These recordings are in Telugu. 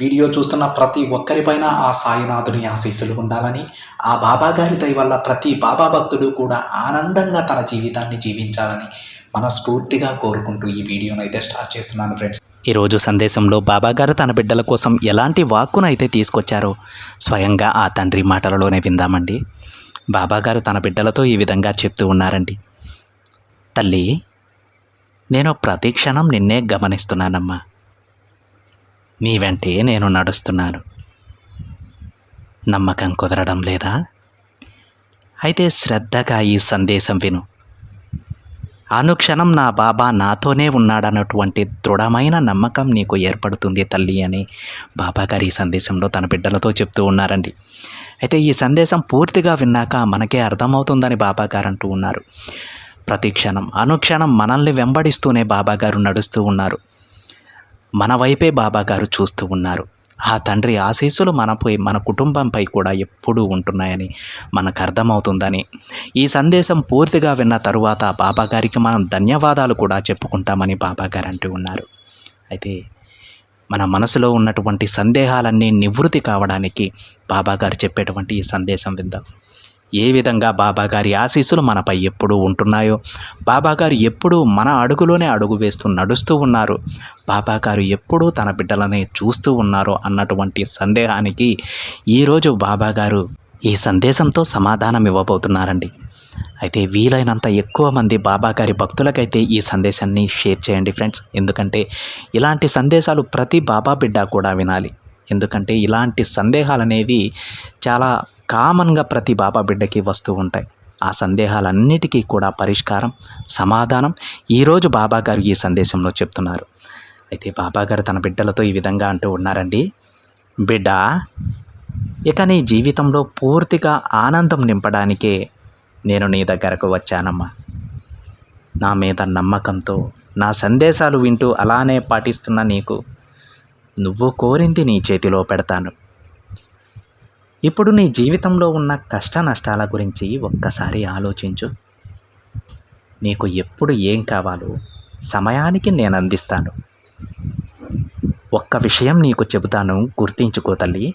వీడియో చూస్తున్న ప్రతి ఒక్కరిపైన ఆ సాయినాథుని ఆశీస్సులు ఉండాలని ఆ బాబా గారి దయ వల్ల ప్రతి బాబా భక్తుడు కూడా ఆనందంగా తన జీవితాన్ని జీవించాలని మనస్ఫూర్తిగా కోరుకుంటూ ఈ వీడియోను అయితే స్టార్ట్ చేస్తున్నాను ఫ్రెండ్స్. ఈరోజు సందేశంలో బాబాగారు తన బిడ్డల కోసం ఎలాంటి వాక్కునైతే తీసుకొచ్చారో స్వయంగా ఆ తండ్రి మాటలలోనే విందామండి. బాబాగారు తన బిడ్డలతో ఈ విధంగా చెప్తూ ఉన్నారండి. తల్లి నేను ప్రతి క్షణం నిన్నే గమనిస్తున్నానమ్మా. నీ వెంటే నేను నడుస్తున్నాను. నమ్మకం కుదరడం లేదా? అయితే శ్రద్ధగా ఈ సందేశం విను. అనుక్షణం నా బాబా నాతోనే ఉన్నాడన్నటువంటి దృఢమైన నమ్మకం నీకు ఏర్పడుతుంది తల్లి అని బాబాగారు ఈ సందేశంలో తన బిడ్డలతో చెప్తూ ఉన్నారండి. అయితే ఈ సందేశం పూర్తిగా విన్నాక మనకే అర్థమవుతుందని బాబా గారు అంటూ ఉన్నారు. ప్రతి క్షణం అనుక్షణం మనల్ని వెంబడిస్తూనే బాబా గారు నడుస్తూ ఉన్నారు. మన వైపే బాబాగారు చూస్తూ ఉన్నారు. ఆ తండ్రి ఆశీస్సులు మనపై మన కుటుంబంపై కూడా ఎప్పుడూ ఉంటున్నాయని మనకు అర్థమవుతుందని. ఈ సందేశం పూర్తిగా విన్న తరువాత బాబాగారికి మనం ధన్యవాదాలు కూడా చెప్పుకుంటామని బాబాగారు అంటూ ఉన్నారు. అయితే మన మనసులో ఉన్నటువంటి సందేహాలన్నీ నివృత్తి కావడానికి బాబాగారు చెప్పేటువంటి ఈ సందేశం విందాం. ఏ విధంగా బాబాగారి ఆశీస్సులు మనపై ఎప్పుడూ ఉంటున్నాయో బాబాగారు ఎప్పుడూ మన అడుగులోనే అడుగు వేస్తూ నడుస్తూ ఉన్నారు. బాబాగారు ఎప్పుడూ తన బిడ్డలనే చూస్తూ ఉన్నారు అన్నటువంటి సందేహానికి ఈరోజు బాబాగారు ఈ సందేశంతో సమాధానం ఇవ్వబోతున్నారండి. అయితే వీలైనంత ఎక్కువ మంది బాబాగారి భక్తులకైతే ఈ సందేశాన్ని షేర్ చేయండి ఫ్రెండ్స్. ఎందుకంటే ఇలాంటి సందేశాలు ప్రతి బాబా బిడ్డ కూడా వినాలి. ఎందుకంటే ఇలాంటి సందేహాలు అనేవి చాలా కామన్గా ప్రతి బాబా బిడ్డకి వస్తూ ఉంటాయి. ఆ సందేహాలన్నిటికీ కూడా పరిష్కారం సమాధానం ఈరోజు బాబాగారు ఈ సందేశంలో చెప్తున్నారు. అయితే బాబాగారు తన బిడ్డలతో ఈ విధంగా అంటూ ఉన్నారండి బిడ్డ ఇక నీ జీవితంలో పూర్తిగా ఆనందం నింపడానికే నేను నీ దగ్గరకు వచ్చానమ్మా. నా మీద నమ్మకంతో నా సందేశాలు వింటూ అలానే పాటిస్తున్న నీకు నువ్వు కోరింది నీ చేతిలో పెడతాను. ఇప్పుడు నీ జీవితంలో ఉన్న కష్ట నష్టాల గురించి ఒక్కసారి ఆలోచించు. నీకు ఎప్పుడు ఏం కావాలో సమయానికి నేను అందిస్తాను. ఒక్క విషయం నీకు చెబుతాను గుర్తించుకో తల్లి.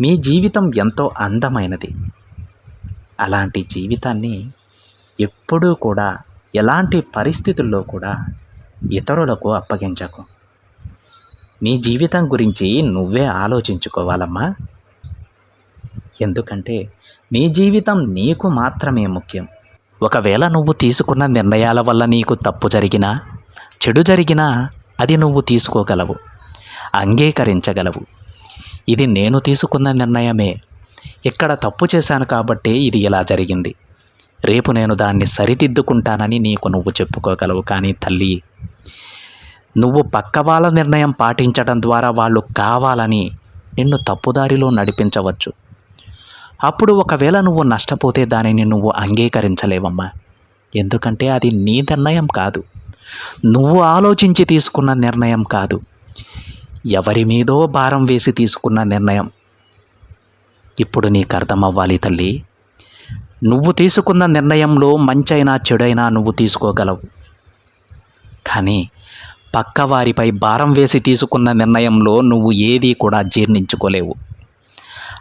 మీ జీవితం ఎంతో అందమైనది. అలాంటి జీవితాన్ని ఎప్పుడూ కూడా ఎలాంటి పరిస్థితుల్లో కూడా ఇతరులకు అప్పగించకు. నీ జీవితం గురించి నువ్వే ఆలోచించుకోవాలమ్మా. ఎందుకంటే నీ జీవితం నీకు మాత్రమే ముఖ్యం. ఒకవేళ నువ్వు తీసుకున్న నిర్ణయాల వల్ల నీకు తప్పు జరిగినా చెడు జరిగినా అది నువ్వు తీసుకోగలవు అంగీకరించగలవు. ఇది నేను తీసుకున్న నిర్ణయమే. ఇక్కడ తప్పు చేశాను కాబట్టి ఇది ఇలా జరిగింది. రేపు నేను దాన్ని సరిదిద్దుకుంటానని నీకు నువ్వు చెప్పుకోగలవు కానీ తల్లి నువ్వు పక్క వాళ్ళ నిర్ణయం పాటించడం ద్వారా వాళ్ళు కావాలని నిన్ను తప్పుదారిలో నడిపించవచ్చు. అప్పుడు ఒకవేళ నువ్వు నష్టపోతే దానిని నువ్వు అంగీకరించలేవమ్మా. ఎందుకంటే అది నీ నిర్ణయం కాదు. నువ్వు ఆలోచించి తీసుకున్న నిర్ణయం కాదు. ఎవరి మీదో భారం వేసి తీసుకున్న నిర్ణయం. ఇప్పుడు నీకు అర్థమవ్వాలి తల్లి. నువ్వు తీసుకున్న నిర్ణయంలో మంచైనా చెడైనా నువ్వు తీసుకోగలవు. కానీ పక్కవారిపై భారం వేసి తీసుకున్న నిర్ణయంలో నువ్వు ఏదీ కూడా జీర్ణించుకోలేవు.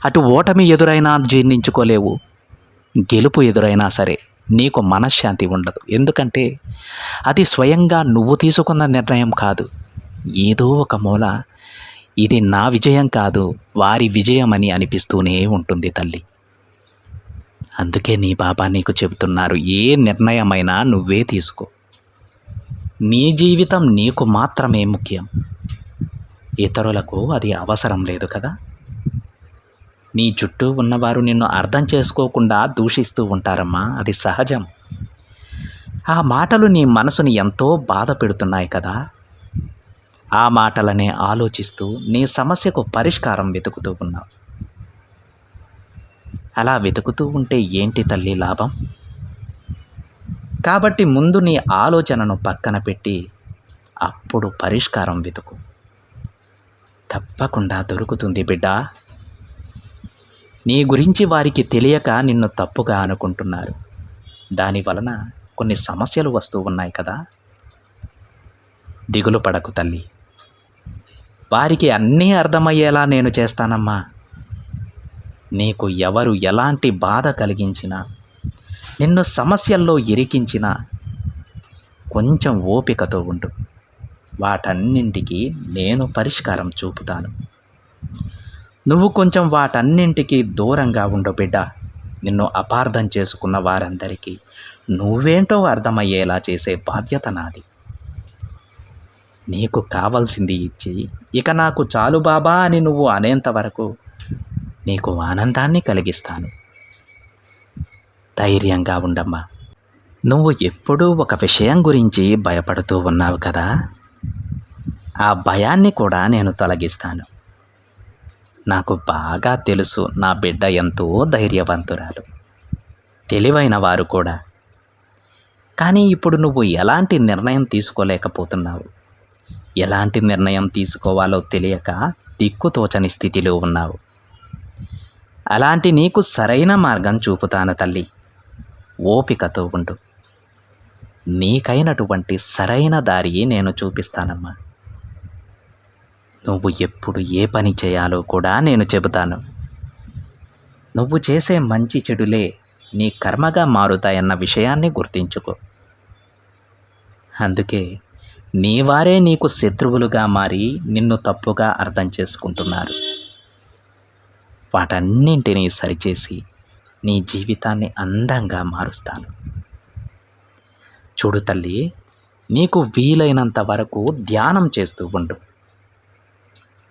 అటు ఓటమి ఎదురైనా జీర్ణించుకోలేవు. గెలుపు ఎదురైనా సరే నీకు మనశ్శాంతి ఉండదు. ఎందుకంటే అది స్వయంగా నువ్వు తీసుకున్న నిర్ణయం కాదు. ఏదో ఒక మూల ఇది నా విజయం కాదు వారి విజయం అని అనిపిస్తూనే ఉంటుంది తల్లి. అందుకే నీ బాబా నీకు చెబుతున్నారు ఏ నిర్ణయమైనా నువ్వే తీసుకో. నీ జీవితం నీకు మాత్రమే ముఖ్యం. ఇతరులకు అది అవసరం లేదు కదా. నీ చుట్టూ ఉన్నవారు నిన్ను అర్థం చేసుకోకుండా దూషిస్తూ ఉంటారమ్మా. అది సహజం. ఆ మాటలు నీ మనసుని ఎంతో బాధ పెడుతున్నాయి కదా. ఆ మాటలనే ఆలోచిస్తూ నీ సమస్యకు పరిష్కారం వెతుకుతూ ఉన్నావు. అలా వెతుకుతూ ఉంటే ఏంటి తల్లి లాభం? కాబట్టి ముందు నీ ఆలోచనను పక్కన పెట్టి అప్పుడు పరిష్కారం వెతుకు. తప్పకుండా దొరుకుతుంది బిడ్డ. నీ గురించి వారికి తెలియక నిన్ను తప్పుగా అనుకుంటున్నారు. దాని వలన కొన్ని సమస్యలు వస్తూ ఉన్నాయి కదా? దిగులు పడకు తల్లి. వారికి అన్నీ అర్థమయ్యేలా నేను చేస్తానమ్మా. నీకు ఎవరు ఎలాంటి బాధ కలిగించినా నిన్ను సమస్యల్లో ఇరికించినా కొంచెం ఓపికతో ఉండు. వాటన్నింటికి నేను పరిష్కారం చూపుతాను. నువ్వు కొంచెం వాటన్నింటికి దూరంగా ఉండు బిడ్డ. నిన్ను అపార్థం చేసుకున్న వారందరికీ నువ్వేంటో అర్థమయ్యేలా చేసే బాధ్యత నాది. నీకు కావలసింది ఇచ్చి ఇక నాకు చాలు బాబా అని నువ్వు అనేంత వరకు నీకు ఆనందాన్ని కలిగిస్తాను. ధైర్యంగా ఉండమ్మా. నువ్వు ఎప్పుడూ ఒక విషయం గురించి భయపడుతూ ఉన్నావు కదా? ఆ భయాన్ని కూడా నేను తొలగిస్తాను. నాకు బాగా తెలుసు నా బిడ్డ ఎంతో ధైర్యవంతురాలు. తెలివైన వారు కూడా. కానీ ఇప్పుడు నువ్వు ఎలాంటి నిర్ణయం తీసుకోలేకపోతున్నావు? ఎలాంటి నిర్ణయం తీసుకోవాలో తెలియక దిక్కుతోచని స్థితిలో ఉన్నావు. అలాంటి నీకు సరైన మార్గం చూపుతాను తల్లి. ఓపికతో ఉండు. నీకైనటువంటి సరైన దారి నేను చూపిస్తానమ్మా. నువ్వు ఎప్పుడు ఏ పని చేయాలో కూడా నేను చెబుతాను. నువ్వు చేసే మంచి చెడులే నీ కర్మగా మారుతాయన్న విషయాన్ని గుర్తించుకో. అందుకే నీ వారే నీకు శత్రువులుగా మారి నిన్ను తప్పుగా అర్థం చేసుకుంటున్నారు. వాటన్నింటినీ సరిచేసి నీ జీవితాన్ని అందంగా మారుస్తాను. చూడు తల్లి నీకు వీలైనంత వరకు ధ్యానం చేస్తూ ఉండు.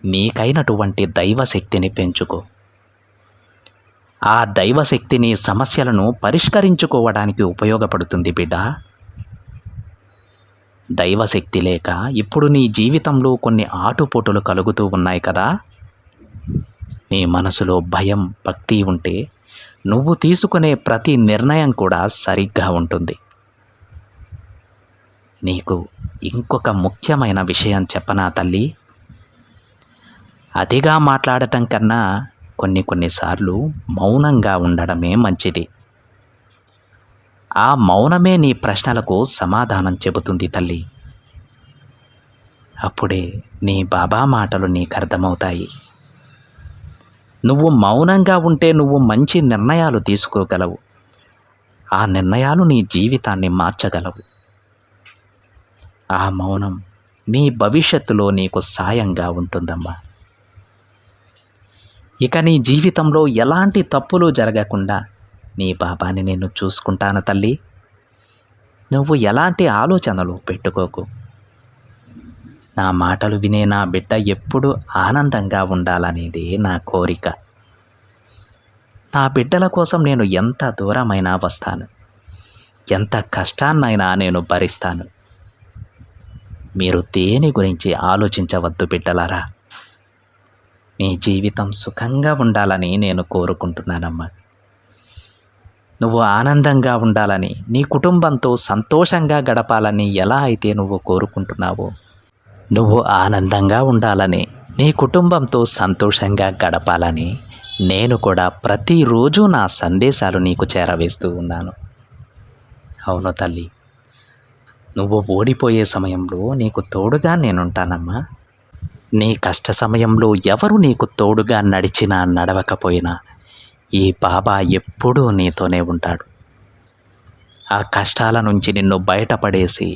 నీకైనటువంటి దైవశక్తిని పెంచుకో. ఆ దైవశక్తిని సమస్యలను పరిష్కరించుకోవడానికి ఉపయోగపడుతుంది బిడ్డ. దైవశక్తి లేక ఇప్పుడు నీ జీవితంలో కొన్ని ఆటుపోటులు కలుగుతూ ఉన్నాయి కదా. నీ మనసులో భయం భక్తి ఉంటే నువ్వు తీసుకునే ప్రతి నిర్ణయం కూడా సరిగ్గా ఉంటుంది. నీకు ఇంకొక ముఖ్యమైన విషయం చెప్పనా తల్లి? అతిగా మాట్లాడటం కన్నా కొన్ని కొన్నిసార్లు మౌనంగా ఉండడమే మంచిది. ఆ మౌనమే నీ ప్రశ్నలకు సమాధానం చెబుతుంది తల్లి. అప్పుడే నీ బాబా మాటలు నీకు అర్థమవుతాయి. నువ్వు మౌనంగా ఉంటే నువ్వు మంచి నిర్ణయాలు తీసుకోగలవు. ఆ నిర్ణయాలు నీ జీవితాన్ని మార్చగలవు. ఆ మౌనం నీ భవిష్యత్తులో నీకు సాయంగా ఉంటుందమ్మా. ఇక నీ జీవితంలో ఎలాంటి తప్పులు జరగకుండా నీ పాపాన్ని నేను చూసుకుంటాను తల్లి. నువ్వు ఎలాంటి ఆలోచనలు పెట్టుకోకు. నా మాటలు వినే నా బిడ్డ ఎప్పుడు ఆనందంగా ఉండాలనేది నా కోరిక. నా బిడ్డల కోసం నేను ఎంత దూరమైనా వస్తాను. ఎంత కష్టాన్నైనా నేను భరిస్తాను. మీరు దేని గురించి ఆలోచించవద్దు బిడ్డలారా? నీ జీవితం సుఖంగా ఉండాలని నేను కోరుకుంటున్నానమ్మా. నువ్వు ఆనందంగా ఉండాలని నీ కుటుంబంతో సంతోషంగా గడపాలని ఎలా అయితే నువ్వు కోరుకుంటున్నావో నువ్వు ఆనందంగా ఉండాలని నీ కుటుంబంతో సంతోషంగా గడపాలని నేను కూడా ప్రతిరోజు నా సందేశాలు నీకు చేరవేస్తూ ఉన్నాను. అవును తల్లి నువ్వు ఓడిపోయే సమయంలో నీకు తోడుగా నేనుంటానమ్మా. నీ కష్ట సమయంలో ఎవరు నీకు తోడుగా నడిచినా నడవకపోయినా ఈ బాబా ఎప్పుడూ నీతోనే ఉంటాడు. ఆ కష్టాల నుంచి నిన్ను బయటపడేసి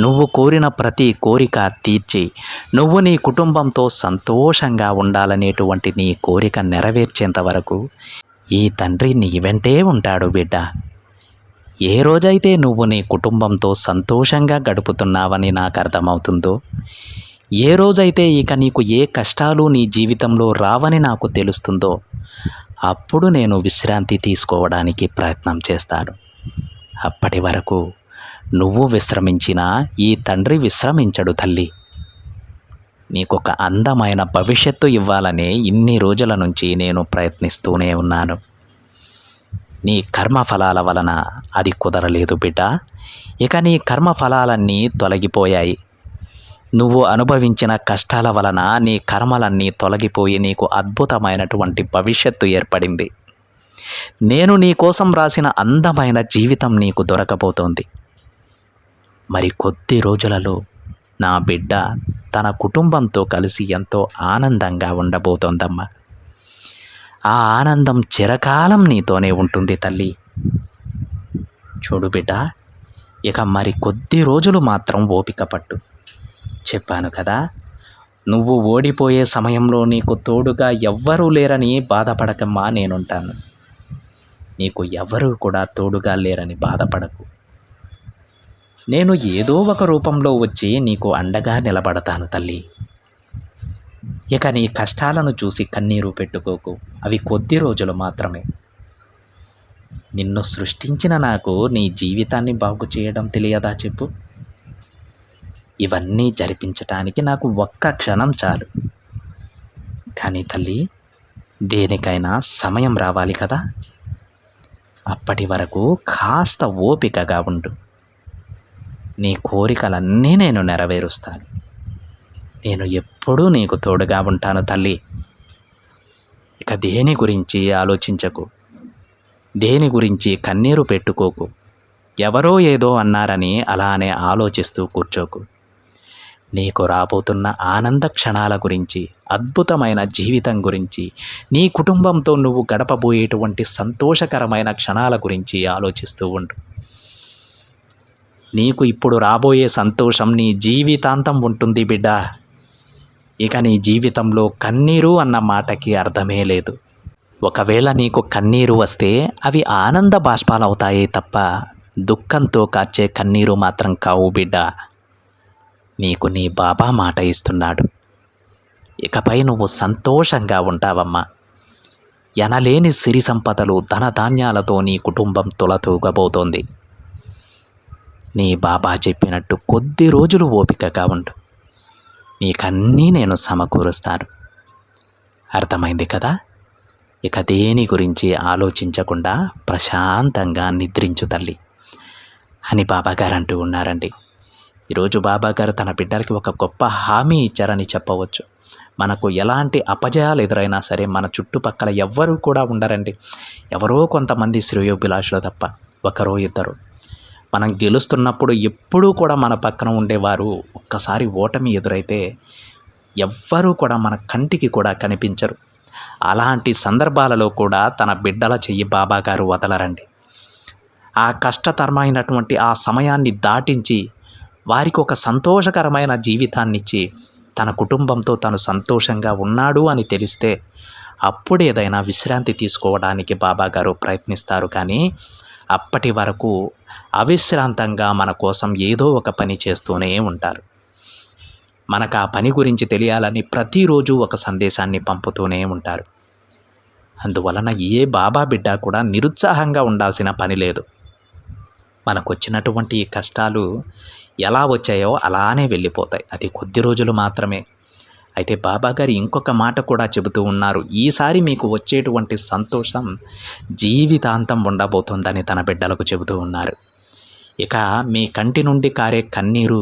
నువ్వు కోరిన ప్రతి కోరిక తీర్చి నువ్వు నీ కుటుంబంతో సంతోషంగా ఉండాలనేటువంటి నీ కోరిక నెరవేర్చేంత వరకు ఈ తండ్రి నీ వెంటే ఉంటాడు బిడ్డ. ఏ రోజైతే నువ్వు నీ కుటుంబంతో సంతోషంగా గడుపుతున్నావని నాకు అర్థమవుతుందో ఏ రోజైతే ఇక నీకు ఏ కష్టాలు నీ జీవితంలో రావని నాకు తెలుస్తుందో అప్పుడు నేను విశ్రాంతి తీసుకోవడానికి ప్రయత్నం చేస్తాను. అప్పటి వరకు నువ్వు విశ్రమించినా ఈ తండ్రి విశ్రమించడు తల్లి. నీకొక అందమైన భవిష్యత్తు ఇవ్వాలని ఇన్ని రోజుల నుంచి నేను ప్రయత్నిస్తూనే ఉన్నాను. నీ కర్మఫలాల వలన అది కుదరలేదు బిడ్డ. ఇక నీ కర్మఫలాలన్నీ తొలగిపోయాయి. నువ్వు అనుభవించిన కష్టాల వలన నీ కర్మలన్నీ తొలగిపోయి నీకు అద్భుతమైనటువంటి భవిష్యత్తు ఏర్పడింది. నేను నీ కోసం రాసిన అందమైన జీవితం నీకు దొరకబోతోంది. మరి కొద్ది రోజులలో నా బిడ్డ తన కుటుంబంతో కలిసి ఎంతో ఆనందంగా ఉండబోతోందమ్మా. ఆ ఆనందం చిరకాలం నీతోనే ఉంటుంది తల్లి. చూడు బిడ్డ ఇక మరి కొద్ది రోజులు మాత్రం ఓపిక పట్టు. చెప్పాను కదా. నువ్వు ఓడిపోయే సమయంలో నీకు తోడుగా ఎవ్వరూ లేరని బాధపడకమ్మా నేనుంటాను. నీకు ఎవరూ కూడా తోడుగా లేరని బాధపడకు. నేను ఏదో ఒక రూపంలో వచ్చి నీకు అండగా నిలబడతాను తల్లి. ఇక నీ కష్టాలను చూసి కన్నీరు పెట్టుకోకు. అవి కొద్ది రోజులు మాత్రమే. నిన్ను సృష్టించిన నాకు నీ జీవితాన్ని బాగు చేయడం తెలియదా చెప్పు. ఇవన్నీ జరిపించటానికి నాకు ఒక్క క్షణం చాలు. కానీ తల్లి దేనికైనా సమయం రావాలి కదా? అప్పటి వరకు కాస్త ఓపికగా ఉండు. నీ కోరికలన్నీ నేను నెరవేరుస్తాను. నేను ఎప్పుడూ నీకు తోడుగా ఉంటాను తల్లి. ఇక దేని గురించి ఆలోచించకు? దేని గురించి కన్నీరు పెట్టుకోకు? ఎవరో ఏదో అన్నారని అలానే ఆలోచిస్తూ కూర్చోకు. నీకు రాబోతున్న ఆనంద క్షణాల గురించి అద్భుతమైన జీవితం గురించి నీ కుటుంబంతో నువ్వు గడపబోయేటువంటి సంతోషకరమైన క్షణాల గురించి ఆలోచిస్తూ ఉండు. నీకు ఇప్పుడు రాబోయే సంతోషం నీ జీవితాంతం ఉంటుంది బిడ్డ. ఇక నీ జీవితంలో కన్నీరు అన్న మాటకి అర్థమే లేదు. ఒకవేళ నీకు కన్నీరు వస్తే అవి ఆనంద బాష్పాలవుతాయే తప్ప దుఃఖంతో కార్చే కన్నీరు మాత్రం కావు బిడ్డ. నీకు నీ బాబా మాట ఇస్తున్నాడు. ఇకపై నువ్వు సంతోషంగా ఉంటావమ్మా. ఎనలేని సిరి సంపదలు ధనధాన్యాలతో నీ కుటుంబం తులతూగబోతోంది. నీ బాబా చెప్పినట్టు కొద్ది రోజులు ఓపికగా ఉండు. నీకన్నీ నేను సమకూరుస్తాను. అర్థమైంది కదా? ఇక దేని గురించి ఆలోచించకుండా ప్రశాంతంగా నిద్రించు తల్లి. అని బాబాగారు అంటూ ఉన్నారండి. ఈరోజు బాబాగారు తన బిడ్డలకి ఒక గొప్ప హామీ ఇచ్చారని చెప్పవచ్చు. మనకు ఎలాంటి అపజయాలు ఎదురైనా సరే మన చుట్టుపక్కల ఎవ్వరూ కూడా ఉండరండి. ఎవరో కొంతమంది శ్రేయోభిలాషులు తప్ప ఒకరో ఇద్దరు. మనం గెలుస్తున్నప్పుడు ఎప్పుడూ కూడా మన పక్కన ఉండేవారు ఒక్కసారి ఓటమి ఎదురైతే ఎవ్వరూ కూడా మన కంటికి కూడా కనిపించరు. అలాంటి సందర్భాలలో కూడా తన బిడ్డల చెయ్యి బాబాగారు వదలరండి. ఆ కష్టతరమైనటువంటి ఆ సమయాన్ని దాటించి వారికి ఒక సంతోషకరమైన జీవితాన్నిచ్చి తన కుటుంబంతో తను సంతోషంగా ఉన్నాడు అని తెలిస్తే అప్పుడు ఏదైనా విశ్రాంతి తీసుకోవడానికి బాబాగారు ప్రయత్నిస్తారు కానీ అప్పటి వరకు అవిశ్రాంతంగా మన కోసం ఏదో ఒక పని చేస్తూనే ఉంటారు. మనకు ఆ పని గురించి తెలియాలని ప్రతిరోజు ఒక సందేశాన్ని పంపుతూనే ఉంటారు. అందువలన ఏ బాబా బిడ్డ కూడా నిరుత్సాహంగా ఉండాల్సిన పని లేదు. మనకు వచ్చినటువంటి ఈ కష్టాలు ఎలా వచ్చాయో అలానే వెళ్ళిపోతాయి. అది కొద్ది రోజులు మాత్రమే. అయితే బాబా గారు ఇంకొక మాట కూడా చెబుతూ ఉన్నారు. ఈసారి మీకు వచ్చేటువంటి సంతోషం జీవితాంతం ఉండబోతుందని తన బిడ్డలకు చెబుతూ ఉన్నారు. ఇక మీ కంటి నుండి కారే కన్నీరు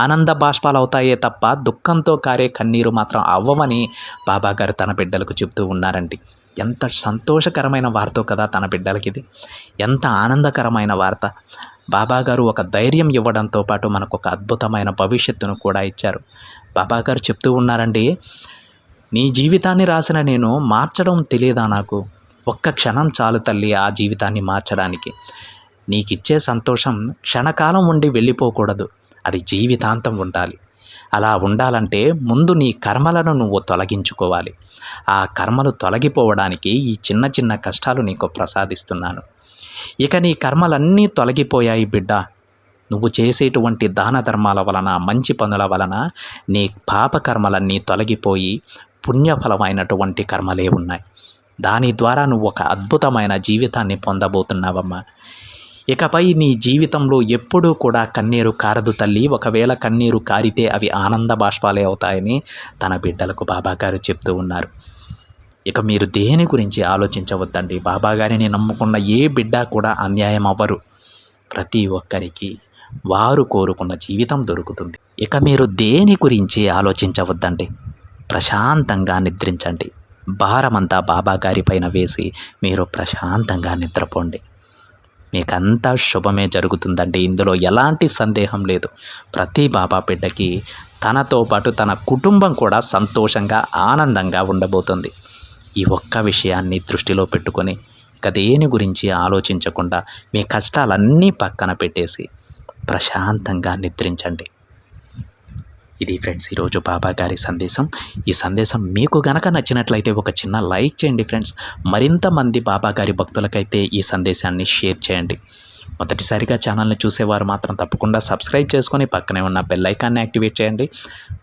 ఆనంద బాష్పాలు అవుతాయే తప్ప దుఃఖంతో కారే కన్నీరు మాత్రం అవ్వమని బాబాగారు తన బిడ్డలకు చెబుతూ ఉన్నారండి. ఎంత సంతోషకరమైన వార్తో కదా తన బిడ్డలకి ఇది ఎంత ఆనందకరమైన వార్త. బాబాగారు ఒక ధైర్యం ఇవ్వడంతో పాటు మనకు ఒక అద్భుతమైన భవిష్యత్తును కూడా ఇచ్చారు. బాబాగారు చెప్తూ ఉన్నారండి నీ జీవితాన్ని రాసిన నేను మార్చడం తెలియదా నాకు? ఒక్క క్షణం చాలు తల్లి ఆ జీవితాన్ని మార్చడానికి. నీకిచ్చే సంతోషం క్షణకాలం ఉండి వెళ్ళిపోకూడదు. అది జీవితాంతం ఉండాలి. అలా ఉండాలంటే ముందు నీ కర్మలను నువ్వు తొలగించుకోవాలి. ఆ కర్మలు తొలగిపోవడానికి ఈ చిన్న చిన్న కష్టాలు నీకు ప్రసాదిస్తున్నాను. ఇక నీ కర్మలన్నీ తొలగిపోయాయి బిడ్డ. నువ్వు చేసేటువంటి దాన ధర్మాల వలన మంచి పనుల వలన నీ పాపకర్మలన్నీ తొలగిపోయి పుణ్యఫలమైనటువంటి కర్మలే ఉన్నాయి. దాని ద్వారా నువ్వు ఒక అద్భుతమైన జీవితాన్ని పొందబోతున్నావమ్మా. ఇకపై నీ జీవితంలో ఎప్పుడూ కూడా కన్నీరు కారదు తల్లి. ఒకవేళ కన్నీరు కారితే అవి ఆనంద బాష్పాలే అవుతాయని తన బిడ్డలకు బాబాగారు చెప్తూ ఉన్నారు. ఇక మీరు దేని గురించి ఆలోచించవద్దండి. బాబాగారిని నమ్ముకున్న ఏ బిడ్డ కూడా అన్యాయం అవ్వరు. ప్రతి ఒక్కరికి వారు కోరుకున్న జీవితం దొరుకుతుంది. ఇక మీరు దేని గురించి ఆలోచించవద్దండి. ప్రశాంతంగా నిద్రించండి. భారమంతా బాబా పైన వేసి మీరు ప్రశాంతంగా నిద్రపోండి. మీకంతా శుభమే జరుగుతుందండి. ఇందులో ఎలాంటి సందేహం లేదు. ప్రతి బాబా బిడ్డకి తనతో పాటు తన కుటుంబం కూడా సంతోషంగా ఆనందంగా ఉండబోతుంది. ఈ ఒక్క విషయాన్ని దృష్టిలో పెట్టుకొని ఇక దేని గురించి ఆలోచించకుండా మీ కష్టాలన్నీ పక్కన పెట్టేసి ప్రశాంతంగా నిద్రించండి. ఇది ఫ్రెండ్స్ ఈరోజు బాబా గారి సందేశం. ఈ సందేశం మీకు గనక నచ్చినట్లయితే ఒక చిన్న లైక్ చేయండి ఫ్రెండ్స్. మరింత మంది బాబా గారి భక్తులకైతే ఈ సందేశాన్ని షేర్ చేయండి. మొదటిసారిగా ఛానల్ని చూసేవారు మాత్రం తప్పకుండా సబ్స్క్రైబ్ చేసుకొని పక్కనే ఉన్న బెల్లైకాన్ని యాక్టివేట్ చేయండి.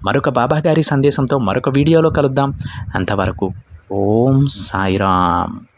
మరొక బాబా గారి సందేశంతో మరొక వీడియోలో కలుద్దాం. అంతవరకు ఓం సాయిరామ్.